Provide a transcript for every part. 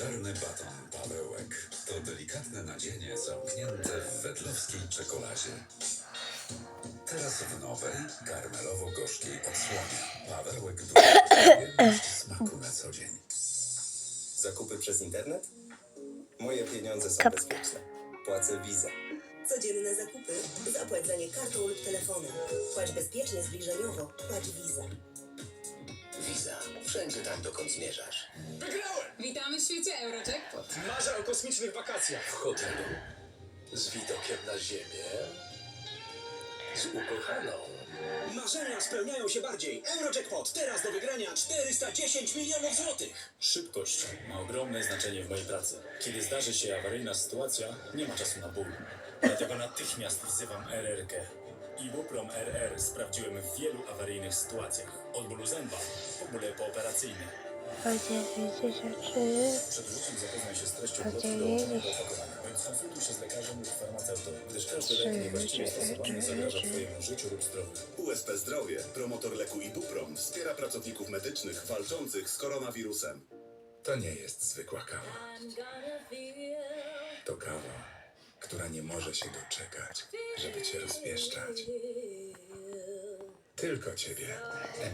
Legendarny baton Pawełek to delikatne nadzienie zamknięte w wedlowskiej czekoladzie. Teraz w nowej, karmelowo-gorzkiej odsłonie. Pawełek przyjemność smaku na co dzień. Zakupy przez internet? Moje pieniądze są Kapkę. bezpieczne. Płacę Visa. Codzienne zakupy? Zapłać za nie kartą lub telefonem. Płać bezpiecznie, zbliżeniowo. Płać Visa. Visa. Wszędzie tam, dokąd zmierzasz. Wygrałem! Witamy w świecie Eurojackpot. Marzę o kosmicznych wakacjach. W hotelu. Z widokiem na ziemię. Z ukochaną. Marzenia spełniają się bardziej. Eurojackpot teraz do wygrania 410 milionów złotych. Szybkość ma ogromne znaczenie w mojej pracy. Kiedy zdarzy się awaryjna sytuacja, nie ma czasu na ból. Dlatego natychmiast wzywam RRK. Ibuprom RR sprawdziłem w wielu awaryjnych sytuacjach. Od bólu zęba, po bóle pooperacyjne. Po 93. Przed użyciem zapoznaj się z treścią Po plotki dołączonej do 90. opakowania, bądź skonsultuj się z lekarzem lub farmaceutą, gdyż każdy lek niewłaściwie stosowany zagraża Twojemu życiu lub zdrowiu. USP Zdrowie, promotor leku Ibuprom, wspiera pracowników medycznych walczących z koronawirusem. To nie jest zwykła kawa. To kawa, która nie może się doczekać, żeby cię rozpieszczać. Tylko ciebie.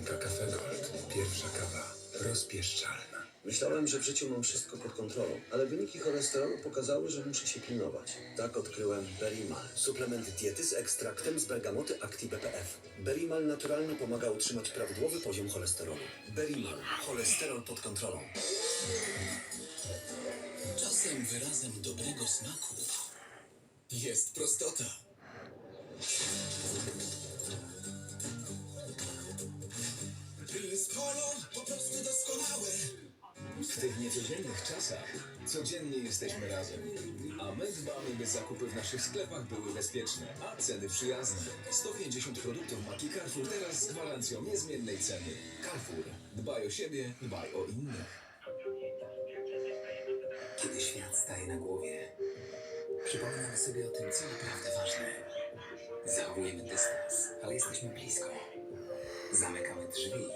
MK Cafe Gold. Pierwsza kawa rozpieszczalna. Myślałem, że w życiu mam wszystko pod kontrolą, ale wyniki cholesterolu pokazały, że muszę się pilnować. Tak odkryłem Berimal. Suplement diety z ekstraktem z bergamoty Acti BPF. Berimal naturalnie pomaga utrzymać prawidłowy poziom cholesterolu. Berimal. Cholesterol pod kontrolą. Czasem wyrazem dobrego smaku jest prostota. Jest kolor po prostu doskonały. W tych niecodziennych czasach codziennie jesteśmy razem. A my dbamy, by zakupy w naszych sklepach były bezpieczne, a ceny przyjazne. 150 produktów marki Carrefour teraz z gwarancją niezmiennej ceny. Carrefour. Dbaj o siebie, dbaj o innych. Kiedy świat staje na głowie, przypominamy sobie o tym, co naprawdę ważne. Zachowujemy dystans, ale jesteśmy blisko. Zamykamy drzwi,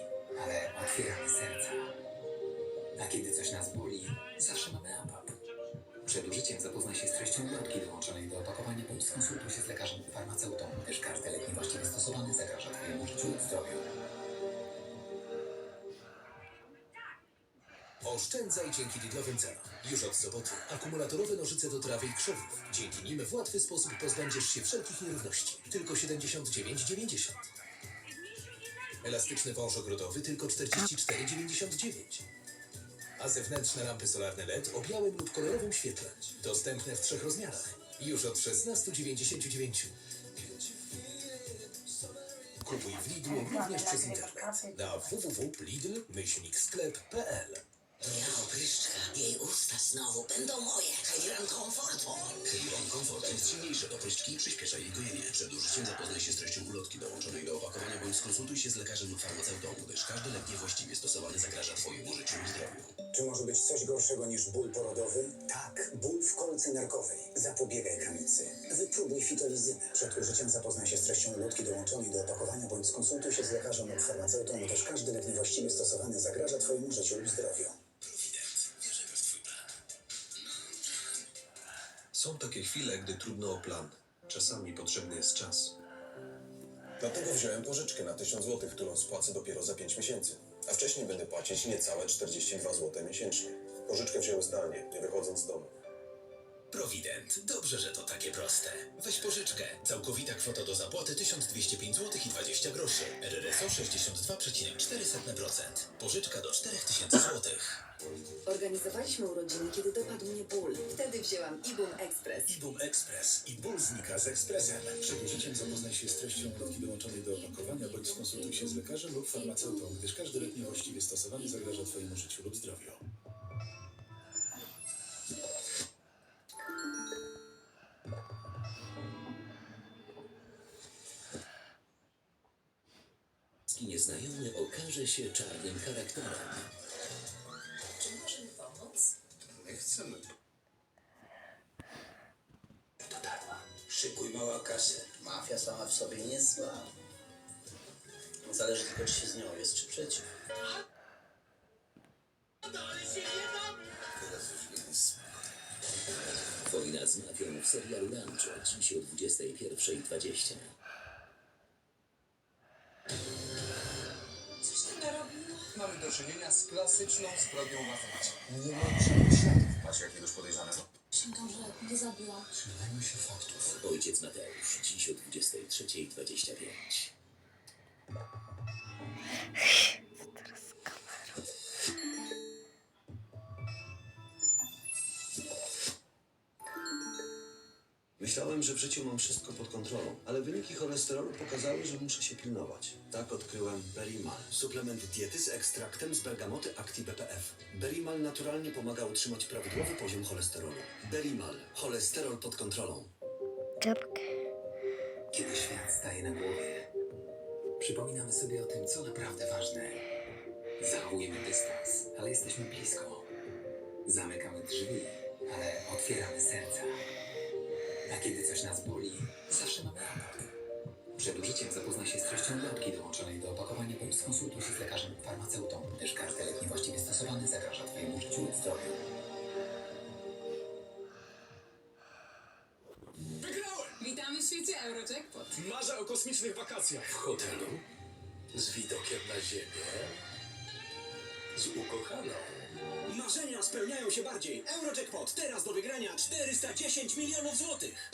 ale otwieramy serca. A kiedy coś nas boli, zawsze mamy ABAP. Przed użyciem zapoznaj się z treścią ulotki dołączonej do opakowania bądź skonsultuj się z lekarzem lub farmaceutą, gdyż każdy lek niewłaściwie stosowany zagraża Twojemu życiu lub zdrowiu. Oszczędzaj dzięki Lidlowym cenom. Już od soboty akumulatorowe nożyce do trawy i krzewów. Dzięki nim w łatwy sposób pozbędziesz się wszelkich nierówności. Tylko 79,90. Elastyczny wąż ogrodowy tylko 44,99. A zewnętrzne lampy solarne LED o białym lub kolorowym świetle. Dostępne w trzech rozmiarach. Już od 16,99. Kupuj w Lidlu również przez internet na www.lidl-sklep.pl Ja opryszczka. Jej usta znowu będą moje. Hejran komfortu. Helion Comfort jest silniejszy do pryszczki i przyspiesza jej gojenie. Przed użyciem zapoznaj się z treścią ulotki dołączonej do opakowania bądź skonsultuj się z lekarzem lub farmaceutą, gdyż każdy lek niewłaściwie stosowany zagraża Twojemu życiu lub zdrowiu. Czy może być coś gorszego niż ból porodowy? Tak, ból w kolce nerkowej. Zapobiegaj kramicy. Wypróbuj fitolizynę. Przed użyciem zapoznaj się z treścią ulotki dołączonej do opakowania bądź skonsultuj się z lekarzem lub farmaceutą, gdyż każdy lek niewłaściwie stosowany zagraża Twojemu życiu lub zdrowiu. Chwile, gdy trudno o plan. Czasami potrzebny jest czas. Dlatego wziąłem pożyczkę na 1000 zł, którą spłacę dopiero za 5 miesięcy. A wcześniej będę płacić niecałe 42 zł miesięcznie. Pożyczkę wziąłem zdalnie, nie wychodząc z domu. Prowident. Dobrze, że to takie proste. Weź pożyczkę. Całkowita kwota do zapłaty 1205 zł i 20 groszy. RRSO 62,4%. Pożyczka do 4000 zł. Organizowaliśmy urodziny, kiedy dopadł mnie ból. Wtedy wzięłam Ibum Express. Ibum Express i ból znika z ekspresem. Przed użyciem zapoznaj się z treścią ulotki dołączonej do opakowania, bądź skonsultuj się z lekarzem lub farmaceutą, gdyż każdy lek niewłaściwie stosowany zagraża Twojemu życiu lub zdrowiu. Nieznajomy okaże się czarnym charakterem. Czy możemy pomóc? Nie chcemy. Dotarła. Szykuj mała kasę. Mafia sama w sobie nie jest zła. Zależy tylko, czy się z nią jest, czy przeciw. Wojna z mafią w serialu Rancho dziś o 21.20. czynienia z klasyczną zbrodnią łazarci. Nie ma żadnych śladów. Macie jakiegoś podejrzanego? Przysięgam, że nie zabiłam. Trzymajmy się faktów. Ojciec Mateusz dziś o 23.25. Myślałem, że w życiu mam wszystko pod kontrolą, ale wyniki cholesterolu pokazały, że muszę się pilnować. Tak odkryłem Berimal, suplement diety z ekstraktem z bergamoty Acti BPF. Berimal naturalnie pomaga utrzymać prawidłowy poziom cholesterolu. Berimal, cholesterol pod kontrolą. Czapkę. Kiedy świat staje na głowie, przypominamy sobie o tym, co naprawdę ważne. Zachowujemy dystans, ale jesteśmy blisko. Zamykamy drzwi, ale otwieramy serca. A kiedy coś nas boli, zawsze mamy raport. Przed użyciem zapoznaj się z treścią ulotki dołączonej do opakowania bądź skonsultuj się z lekarzem lub farmaceutą, gdyż każdy lek niewłaściwie stosowany zagraża Twojemu życiu lub zdrowiu. Wygrałem! Witamy w świecie Eurojackpot. Marzę o kosmicznych wakacjach. W hotelu? Z widokiem na ziemię? Z ukochaną? Marzenia spełniają się bardziej. Eurojackpot teraz do wygrania 410 milionów złotych.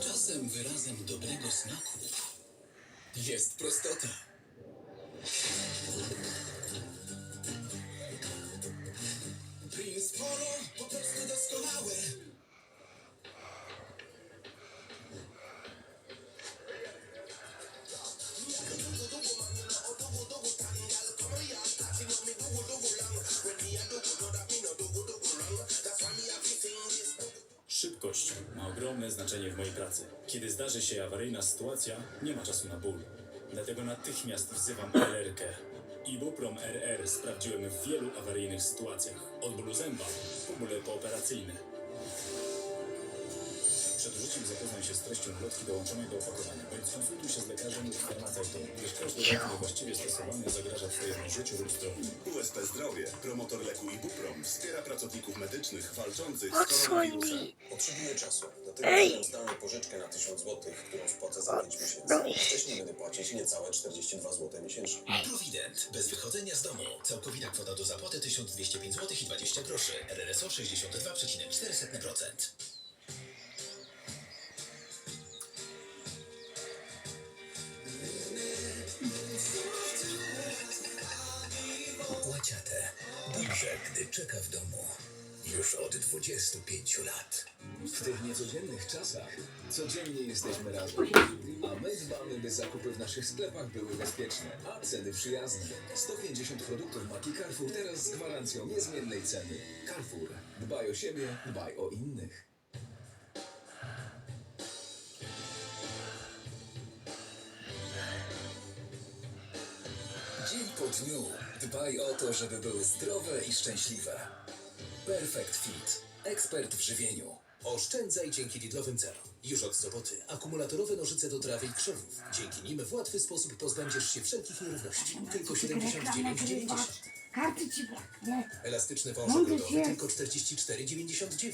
Czasem wyrazem dobrego smaku jest prostota. Ma ogromne znaczenie w mojej pracy. Kiedy zdarzy się awaryjna sytuacja, nie ma czasu na ból. Dlatego natychmiast wzywam RRK. Ibuprom RR sprawdziłem w wielu awaryjnych sytuacjach. Od bólu zęba po bóle pooperacyjne. Przed użyciem zapoznaj się z treścią ulotki dołączonej do opakowania, bądź skonsultuj się z lekarzem lub farmaceutą, gdyż każdy lek niewłaściwie stosowany zagraża Twojemu życiu lub zdrowiu. USP Zdrowie, promotor leku Ibuprom, wspiera pracowników medycznych walczących Odsłoń mi. Potrzebuję czasu, dlatego Ej! pożyczkę na 1000 zł, którą spłacę za 5 miesięcy. i- Wcześniej będę płacić niecałe 42 zł miesięcznie. Provident. Bez wychodzenia z domu. Całkowita kwota do zapłaty 1205 zł i 20 groszy. RRSO 62,4%. Łaciate. Dobrze, gdy czeka w domu. Już od 25 lat. W tych niecodziennych czasach codziennie jesteśmy razem. A my dbamy, by zakupy w naszych sklepach były bezpieczne, a ceny przyjazne. 150 produktów marki Carrefour teraz z gwarancją niezmiennej ceny. Carrefour. Dbaj o siebie, dbaj o innych. Dzień po dniu dbaj o to, żeby były zdrowe i szczęśliwe. Perfect Fit. Ekspert w żywieniu. Oszczędzaj dzięki Lidlowym cenom. Już od soboty akumulatorowe nożyce do trawy i krzewów. Dzięki nim w łatwy sposób pozbędziesz się wszelkich nierówności. Tylko 79,90. Karty ci braknie. Elastyczny wąż ogrodowy tylko 44,99.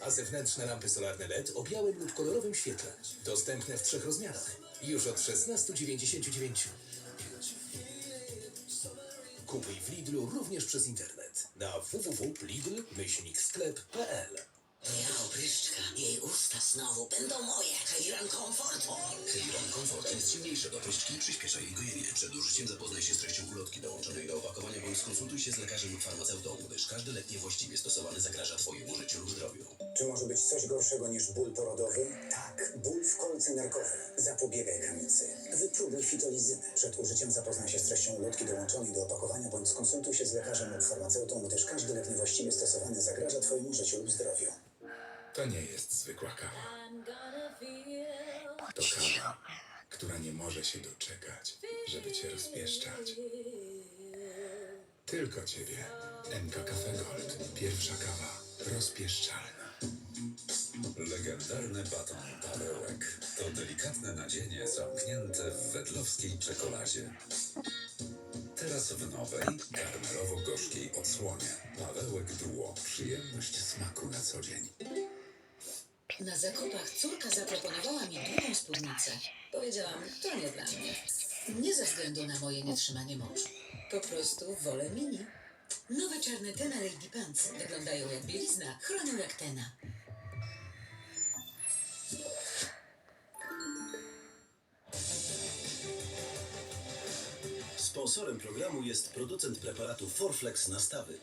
A zewnętrzne lampy solarne LED o białym lub kolorowym świetle. Dostępne w trzech rozmiarach. Już od 16,99. Kupuj w Lidlu również przez internet. Na www.lidl-sklep.pl Miała opryszczka. Jej usta znowu będą moje. Heiran Comfort. Heliron Comfort jest silniejszy do pryszczki i przyspiesza jej gojenie. Przed użyciem zapoznaj się z treścią ulotki dołączonej do opakowania bądź skonsultuj się z lekarzem lub farmaceutą, gdyż każdy lek niewłaściwie stosowany zagraża Twojemu życiu lub zdrowiu. Czy może być coś gorszego niż ból porodowy? Tak, ból w kolce nerkowej. Zapobiegaj kamicy. Wypróbuj fitolizynę. Przed użyciem zapoznaj się z treścią ulotki dołączonej do opakowania bądź skonsultuj się z lekarzem lub farmaceutą, gdyż każdy lek niewłaściwie stosowany zagraża Twojemu życiu lub zdrowiu. To nie jest zwykła kawa. To kawa, która nie może się doczekać, żeby cię rozpieszczać. Tylko ciebie. MK Cafe Gold. Pierwsza kawa. Rozpieszczalna. Legendarny baton Pawełek to delikatne nadzienie zamknięte w wedlowskiej czekoladzie. Teraz w nowej, karmelowo-gorzkiej odsłonie. Pawełek Duo. Przyjemność smaku na co dzień. Na zakupach córka zaproponowała mi drugą spódnicę. Powiedziałam, to nie dla mnie. Nie ze względu na moje nietrzymanie moczu. Po prostu wolę mini. Nowe czarne Tena Lady Pants wyglądają jak bielizna, chronią jak Tena. Sponsorem programu jest producent preparatu Forflex na stawy.